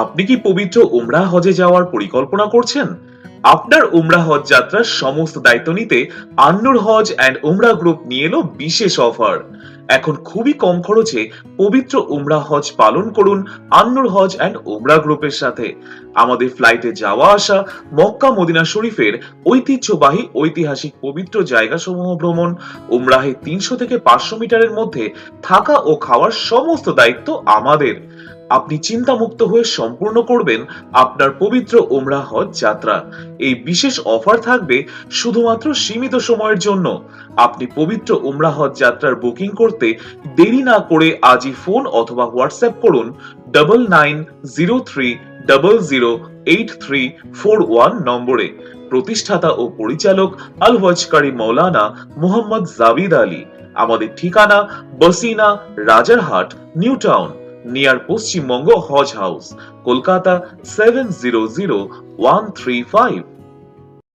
আপনি কি পবিত্র উমরা হজে যাওয়ার পরিকল্পনা করছেন? আপনার উমরা হজ যাত্রার সমস্ত দায়িত্ব নিতে আন্নুর হজ অ্যান্ড উমরা গ্রুপ নিয়ে এলো বিশেষ অফার এখন খুবই কম খরচে পবিত্র উমরা হজ পালন করুন আন্নুর হজ অ্যান্ড উমরা গ্রুপের সাথে। আমাদের ফ্লাইটে যাওয়া আসা, মক্কা মদিনা শরীফের ঐতিহ্যবাহী ঐতিহাসিক পবিত্র জায়গাসমূহ ভ্রমণ, উমরাহে তিনশো থেকে পাঁচশো মিটারের মধ্যে থাকা ও খাওয়ার সমস্ত দায়িত্ব আমাদের। আপনি চিন্তামুক্ত হয়ে সম্পূর্ণ করবেন আপনার পবিত্র উমরা হজ যাত্রা। এই বিশেষ অফার থাকবে শুধুমাত্র সীমিত সময়ের জন্য। আপনি পবিত্র উমরা হজ যাত্রার বুকিং করতে দেরি না করে আজই ফোন অথবা হোয়াটসঅ্যাপ করুন double nine zero three double zero eight three four one নম্বরে। প্রতিষ্ঠাতা ও পরিচালক আল ওয়াজকারী মৌলানা মোহাম্মদ জাবিদ আলী। আমাদের ঠিকানা বসিনা, Rajarhat, new town. Near Paschimbanga Haj house Kolkata seven zero zero one three five